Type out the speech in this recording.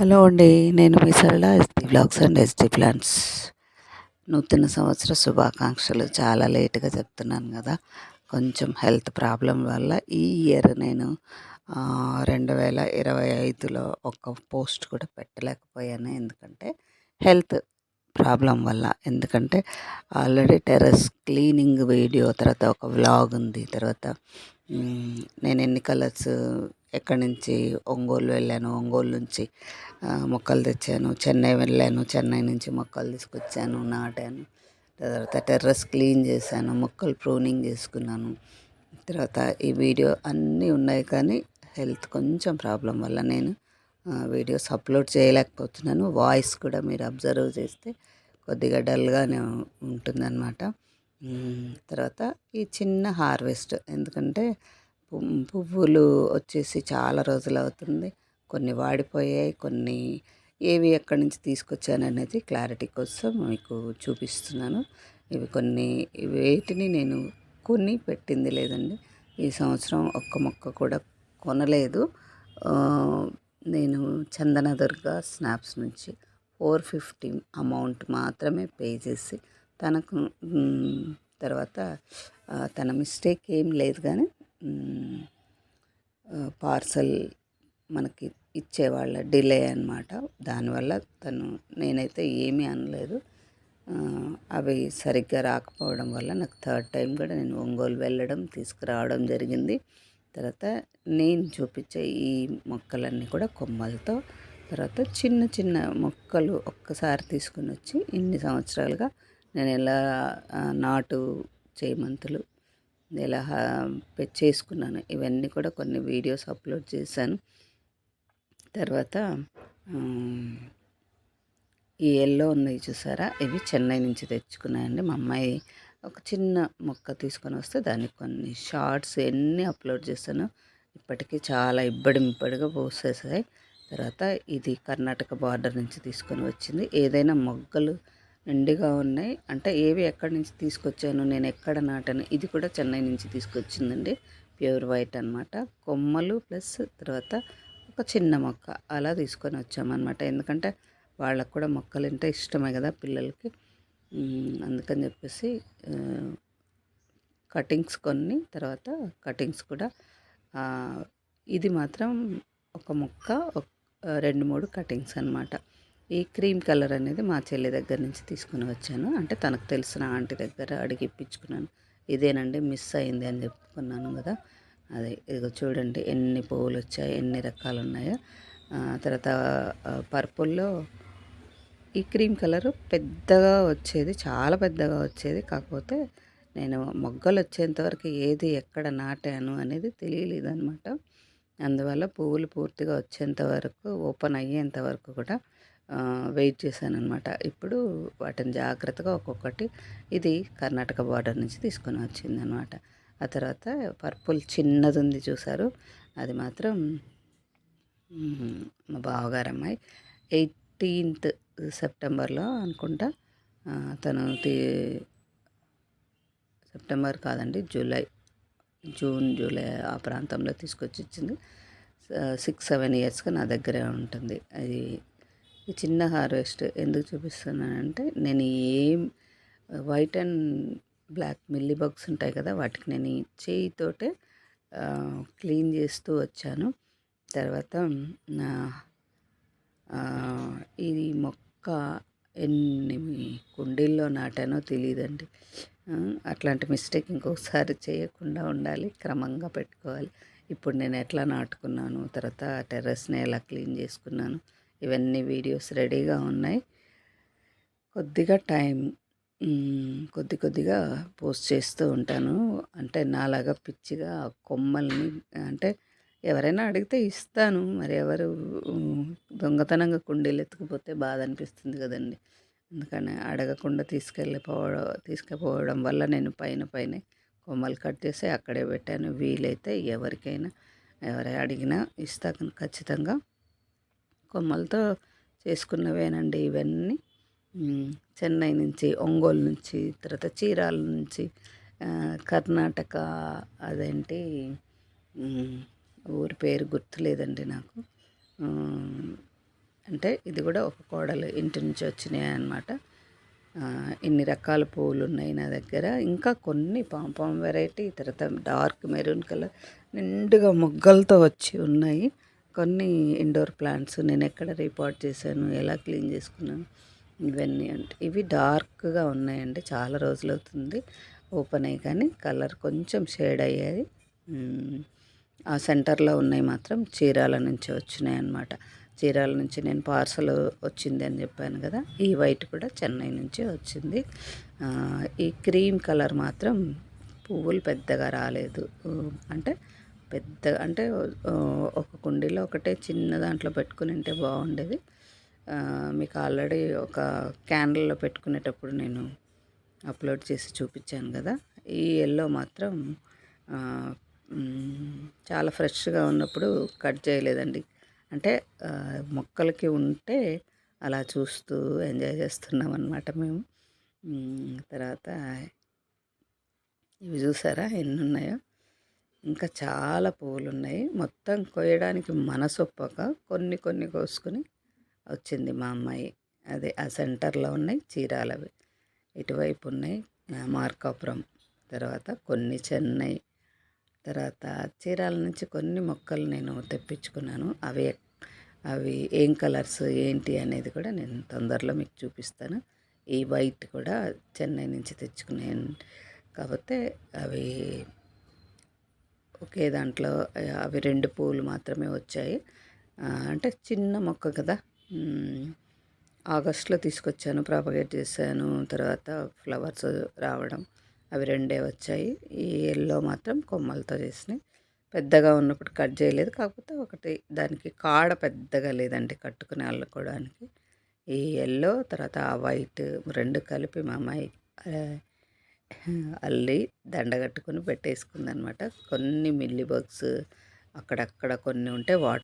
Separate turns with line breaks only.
Hello అండి నేను మీ Sarala S T blogs and S T plans నూతన సంవత్సర శుభాకాంక్షలు. చాలా లేట్గా చెప్తున్నాను కదా. కొంచెం హెల్త్ ప్రాబ్లం వల్ల ఈ ఇయర్ నేను రెండు వేల ఇరవై ఐదులో ఒక పోస్ట్ కూడా పెట్టలేకపోయాను. ఎందుకంటే హెల్త్ ప్రాబ్లం వల్ల. ఎందుకంటే ఆల్రెడీ టెర్రస్ క్లీనింగ్ వీడియో తర్వాత ఒక వ్లాగ్ ఉంది. తర్వాత నేను ఎన్ని కలర్స్ ఎక్కడి నుంచి ఒంగోలు వెళ్ళాను ఒంగోలు నుంచి మొక్కలు తెచ్చాను చెన్నై వెళ్ళాను చెన్నై నుంచి మొక్కలు తీసుకొచ్చాను నాటాను. తర్వాత టెర్రస్ క్లీన్ చేశాను మొక్కలు ప్రూనింగ్ చేసుకున్నాను. తర్వాత ఈ వీడియో అన్నీ ఉన్నాయి కానీ హెల్త్ కొంచెం ప్రాబ్లం వల్ల నేను వీడియోస్ అప్లోడ్ చేయలేకపోతున్నాను. వాయిస్ కూడా మీరు అబ్జర్వ్ చేస్తే కొద్దిగా డల్గానే ఉంటుందన్నమాట. తర్వాత ఈ చిన్న హార్వెస్ట్ ఎందుకంటే పువ్వులు వచ్చేసి చాలా రోజులు అవుతుంది. కొన్ని వాడిపోయాయి కొన్ని ఏవి ఎక్కడి నుంచి తీసుకొచ్చాను అనేది క్లారిటీ కోసం మీకు చూపిస్తున్నాను. ఇవి కొన్ని వేటిని నేను కొని పెట్టింది లేదండి. ఈ సంవత్సరం ఒక్క మొక్క కూడా కొనలేదు. నేను చందనదుర్గ స్నాప్స్ నుంచి ఫోర్ ఫిఫ్టీ అమౌంట్ మాత్రమే పే చేసి తనకు తర్వాత తన మిస్టేక్ ఏం లేదు కానీ పార్సల్ మనకి ఇచ్చేవాళ్ళ డిలే అనమాట దానివల్ల తను నేనైతే ఏమీ అనలేదు. అవి సరిగ్గా రాకపోవడం వల్ల నాకు థర్డ్ టైం కూడా నేను ఒంగోలు వెళ్ళడం తీసుకురావడం జరిగింది. తర్వాత నేను చూపించే ఈ మొక్కలన్నీ కూడా కొమ్మలతో తర్వాత చిన్న చిన్న మొక్కలు ఒక్కసారి తీసుకుని వచ్చి ఇన్ని సంవత్సరాలుగా నేను ఎలా నాటు చేమంతులు ఇలా చేసుకున్నాను. ఇవన్నీ కూడా కొన్ని వీడియోస్ అప్లోడ్ చేశాను. తర్వాత ఈ ఎల్లో ఉన్నాయి చూసారా? ఇవి చెన్నై నుంచి తెచ్చుకున్నాయండి. మా అమ్మాయి ఒక చిన్న మొక్క తీసుకొని వస్తే దానికి కొన్ని షార్ట్స్ ఎన్ని అప్లోడ్ చేశాను ఇప్పటికీ చాలా ఇబ్బడింపడిగా పోసేసాయి. తర్వాత ఇది కర్ణాటక బార్డర్ నుంచి తీసుకొని వచ్చింది. ఏదైనా మొగ్గలు నిండుగా ఉన్నాయి. అంటే ఏవి ఎక్కడి నుంచి తీసుకొచ్చాను నేను ఎక్కడ నాటాను ఇది కూడా చెన్నై నుంచి తీసుకొచ్చిందండి. ప్యూర్ వైట్ అనమాట కొమ్మలు ప్లస్ తర్వాత ఒక చిన్న మొక్క అలా తీసుకొని వచ్చామన్నమాట. ఎందుకంటే వాళ్ళకు కూడా మొక్కలు అంటే ఇష్టమే కదా పిల్లలకి. అందుకని చెప్పేసి కటింగ్స్ కొన్ని తర్వాత కటింగ్స్ కూడా. ఇది మాత్రం ఒక మొక్క రెండు మూడు కటింగ్స్ అనమాట ఈ క్రీమ్ కలర్ అనేది మా చెల్లి దగ్గర నుంచి తీసుకుని వచ్చాను. అంటే తనకు తెలిసిన ఆంటీ దగ్గర అడిగి ఇప్పించుకున్నాను. ఇదేనండి మిస్ అయింది అని చెప్పుకున్నాను కదా. అదే ఇదిగో చూడండి ఎన్ని పువ్వులు వచ్చాయి ఎన్ని రకాలు ఉన్నాయో. తర్వాత పర్పుల్లో ఈ క్రీమ్ కలర్ పెద్దగా వచ్చేది చాలా పెద్దగా వచ్చేది. కాకపోతే నేను మొగ్గలు వచ్చేంతవరకు ఏది ఎక్కడ నాటాను అనేది తెలియలేదు అనమాట అందువల్ల పువ్వులు పూర్తిగా వచ్చేంత వరకు ఓపెన్ అయ్యేంత వరకు కూడా వెయిట్ చేశాను అనమాట ఇప్పుడు వాటిని జాగ్రత్తగా ఒక్కొక్కటి ఇది కర్ణాటక బార్డర్ నుంచి తీసుకొని వచ్చింది అనమాట ఆ తర్వాత పర్పుల్ చిన్నది ఉంది చూసారు. అది మాత్రం మా బావగారు అమ్మాయి ఎయిటీన్త్ సెప్టెంబర్లో అనుకుంటా తను సెప్టెంబర్ కాదండి జూలై జూన్ జూలై ఆ ప్రాంతంలో తీసుకొచ్చి ఇచ్చింది. సిక్స్ సెవెన్ ఇయర్స్గా నా దగ్గరే ఉంటుంది. అది ఈ చిన్న హార్వెస్ట్ ఎందుకు చూపిస్తున్నానంటే నేను ఏం white and black mealy bugs ఉంటాయి కదా వాటికి నేను చేయితోటే క్లీన్ చేస్తూ వచ్చాను. తర్వాత ఇది మొక్క ఎన్ని కుండీల్లో నాటానో తెలియదండి అట్లాంటి మిస్టేక్ ఇంకొకసారి చేయకుండా ఉండాలి క్రమంగా పెట్టుకోవాలి. ఇప్పుడు నేను ఎట్లా నాటుకున్నాను తర్వాత టెర్రస్ని ఎలా క్లీన్ చేసుకున్నాను ఇవన్నీ వీడియోస్ రెడీగా ఉన్నాయి. కొద్దిగా టైం కొద్ది కొద్దిగా పోస్ట్ చేస్తూ ఉంటాను. అంటే నాలాగా పిచ్చిగా కొమ్మల్ని అంటే ఎవరైనా అడిగితే ఇస్తాను. మరి ఎవరు దొంగతనంగా కుండీలు ఎత్తుకుపోతే బాధ అనిపిస్తుంది కదండి. అందుకని అడగకుండా తీసుకెళ్ళిపోవడం తీసుకుపోవడం వల్ల నేను పైన పైన కొమ్మలు కట్ చేసి అక్కడే పెట్టాను. వీలైతే ఎవరికైనా ఎవరు అడిగినా ఇస్తాను ఖచ్చితంగా. కొమ్మలతో చేసుకున్నవేనండి ఇవన్నీ. చెన్నై నుంచి ఒంగోలు నుంచి తర్వాత చీరాల నుంచి కర్ణాటక అదేంటి ఊరి పేరు గుర్తులేదండి నాకు. అంటే ఇది కూడా ఒక కోడలు ఇంటి నుంచి వచ్చినాయి అన్నమాట. ఇన్ని రకాల పువ్వులు ఉన్నాయి నా దగ్గర. ఇంకా కొన్ని పాంపాం వెరైటీ తర్వాత డార్క్ మెరూన్ కలర్ నిండుగా మొగ్గలతో వచ్చి ఉన్నాయి. కొన్ని ఇండోర్ ప్లాంట్స్ నేను ఎక్కడ రిపోర్ట్ చేశాను ఎలా క్లీన్ చేసుకున్నాను ఇవన్నీ అంటే ఇవి డార్క్గా ఉన్నాయండి. చాలా రోజులు అవుతుంది. ఓపెన్ అయ్యి కానీ కలర్ కొంచెం షేడ్ అయ్యేది. ఆ సెంటర్లో ఉన్నాయి మాత్రం చీరాల నుంచి వచ్చినాయి అన్నమాట. చీరాల నుంచి నేను పార్సల్ వచ్చింది అని చెప్పాను కదా ఈ వైట్ కూడా చెన్నై నుంచి వచ్చింది. ఈ క్రీమ్ కలర్ మాత్రం పువ్వులు పెద్దగా రాలేదు. అంటే పెద్ద అంటే ఒక కుండీలో ఒకటే చిన్న దాంట్లో పెట్టుకుని ఉంటే బాగుండేది. మీకు ఆల్రెడీ ఒక క్యాండిల్లో పెట్టుకునేటప్పుడు నేను అప్లోడ్ చేసి చూపించాను కదా. ఈ ఎల్లో మాత్రం చాలా ఫ్రెష్గా ఉన్నప్పుడు కట్ చేయలేదండి. అంటే మొక్కలకి ఉంటే అలా చూస్తూ ఎంజాయ్ చేస్తున్నాం అనమాట మేము. తర్వాత ఇవి చూసారా ఎన్ని ఉన్నాయో ఇంకా చాలా పువ్వులు ఉన్నాయి మొత్తం కోయడానికి మనసొప్పక కొన్ని కొన్ని కోసుకుని వచ్చింది మా అమ్మాయి. అదే ఆ సెంటర్లో ఉన్నాయి చీరాలవి. ఇటువైపు ఉన్నాయి మార్కాపురం. తర్వాత కొన్ని చెన్నై. తర్వాత చీరాల నుంచి కొన్ని మొక్కలు నేను తెప్పించుకున్నాను. అవి అవి ఏం కలర్స్ ఏంటి అనేది కూడా నేను తొందరలో మీకు చూపిస్తాను. ఈ వైట్ కూడా చెన్నై నుంచి తెచ్చుకున్నాను. కాకపోతే అవి ఒకే దాంట్లో అవి రెండు పూలు మాత్రమే వచ్చాయి. అంటే చిన్న మొక్క కదా. ఆగస్ట్లో తీసుకొచ్చాను ప్రాపగేట్ చేశాను తర్వాత ఫ్లవర్స్ రావడం అవి రెండే వచ్చాయి. ఈ ఎల్లో మాత్రం కొమ్మలతో చేసినాయి పెద్దగా ఉన్నప్పుడు కట్ చేయలేదు కాకపోతే ఒకటి దానికి కాడ పెద్దగా లేదండి కట్టుకుని అల్లుకోవడానికి. ఈ ఎల్లో తర్వాత ఆ వైట్ రెండు కలిపి మా అమ్మాయి అల్లి దండ కట్టుకుని పెట్టేసుకుంది అనమాట కొన్ని మిల్లీ బగ్స్ అక్కడక్కడ కొన్ని ఉంటే వాటర్